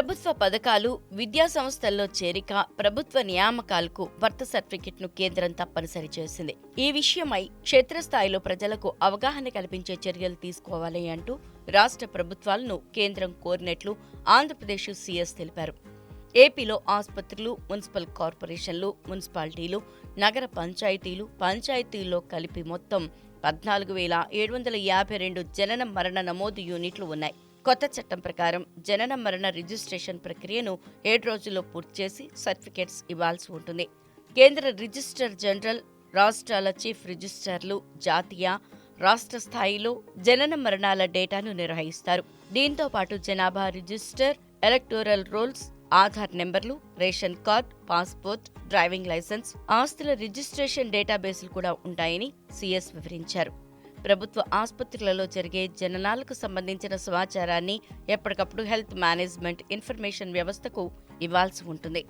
ప్రభుత్వ పథకాలు విద్యా సంస్థల్లో చేరిక ప్రభుత్వ నియామకాలకు వర్త సర్టిఫికెట్ను కేంద్రం తప్పనిసరి చేసింది. ఈ విషయమై క్షేత్రస్థాయిలో ప్రజలకు అవగాహన కల్పించే చర్యలు తీసుకోవాలి అంటూ రాష్ట్ర ప్రభుత్వాలను కేంద్రం కోరినట్లు ఆంధ్రప్రదేశ్ సీఎస్ తెలిపారు. ఏపీలో ఆసుపత్రులు మున్సిపల్ కార్పొరేషన్లు మున్సిపాలిటీలు నగర పంచాయతీలు పంచాయతీల్లో కలిపి మొత్తం పద్నాలుగు వేల ఏడు వందల యాభై రెండు జనన మరణ నమోదు యూనిట్లు ఉన్నాయి. కొత్త చట్టం ప్రకారం జనన మరణ రిజిస్ట్రేషన్ ప్రక్రియను ఏడు రోజుల్లో పూర్తి చేసి సర్టిఫికేట్స్ ఇవ్వాల్సి ఉంటుంది. కేంద్ర రిజిస్టర్ జనరల్ రాష్ట్రాల చీఫ్ రిజిస్టర్లు జాతీయ రాష్ట్ర స్థాయిలో జనన మరణాల డేటాను నిర్వహిస్తారు. దీంతో పాటు జనాభా రిజిస్టర్ ఎలక్టోరల్ రోల్స్ ఆధార్ నెంబర్లు ration card passport driving licence ఆస్తుల రిజిస్ట్రేషన్ డేటాబేసులు కూడా ఉంటాయని సీఎస్ వివరించారు. ప్రభుత్వ ఆసుపత్రులలో జరిగే జననాలకు సంబంధించిన సమాచారాన్ని ఎప్పటికప్పుడు హెల్త్ మేనేజ్మెంట్ ఇన్ఫర్మేషన్ వ్యవస్థకు ఇవ్వాల్సి ఉంటుంది.